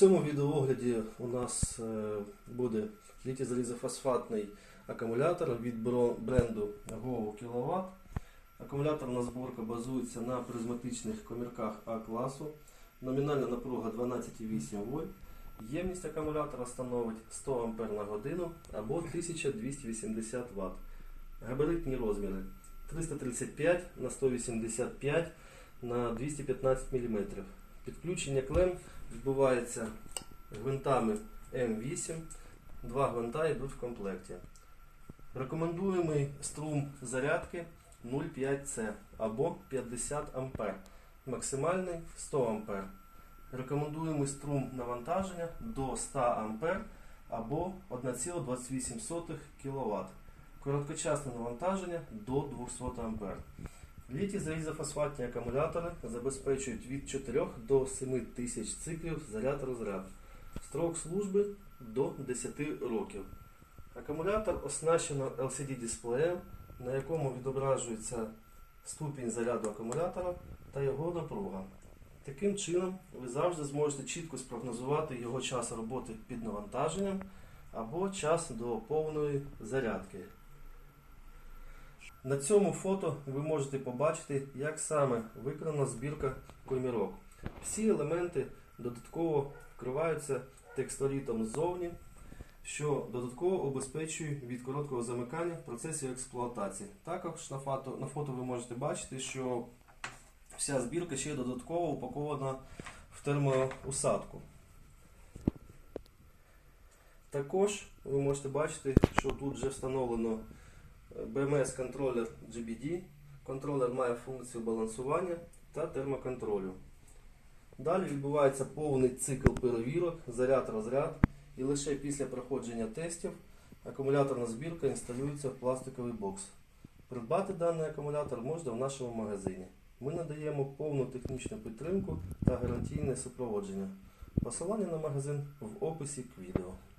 цьому відеоогляді у нас е, буде літій-залізофосфатний акумулятор від бренду Go Kilowatt. Акумуляторна зборка базується на призматичних комірках А класу. Номінальна напруга 12,8 вольт. Ємність акумулятора становить 100 А на годину або 1280 Вт. Габаритні розміри 335 на 185 на 215 мм. Підключення клем відбувається гвинтами М8. Два гвинта йдуть в комплекті. Рекомендуємий струм зарядки 0,5С або 50 А. Максимальний 100 А. Рекомендуємий струм навантаження до 100 А або 1,28 кВт. Короткочасне навантаження до 200 А. Літій залізофосфатні акумулятори забезпечують від 4 до 7 тисяч циклів заряд-розряд. Строк служби до 10 років. Акумулятор оснащено LCD-дисплеєм, на якому відображується ступінь заряду акумулятора та його напруга. Таким чином, ви завжди зможете чітко спрогнозувати його час роботи під навантаженням або час до повної зарядки. На цьому фото ви можете побачити, як саме виконана збірка комірок. Всі елементи додатково вкриваються текстолітом ззовні, що додатково обезпечує від короткого замикання в процесі експлуатації. Також на фото, на фото ви можете бачити, що вся збірка ще додатково упакована в термоусадку. Також ви можете бачити, що тут вже встановлено BMS контролер GBD. Контролер має функцію балансування та термоконтролю. Далі відбувається повний цикл перевірок, заряд-розряд, і лише після проходження тестів акумуляторна збірка інсталюється в пластиковий бокс. Придбати даний акумулятор можна в нашому магазині. Ми надаємо повну технічну підтримку та гарантійне супроводження. Посилання на магазин в описі к відео.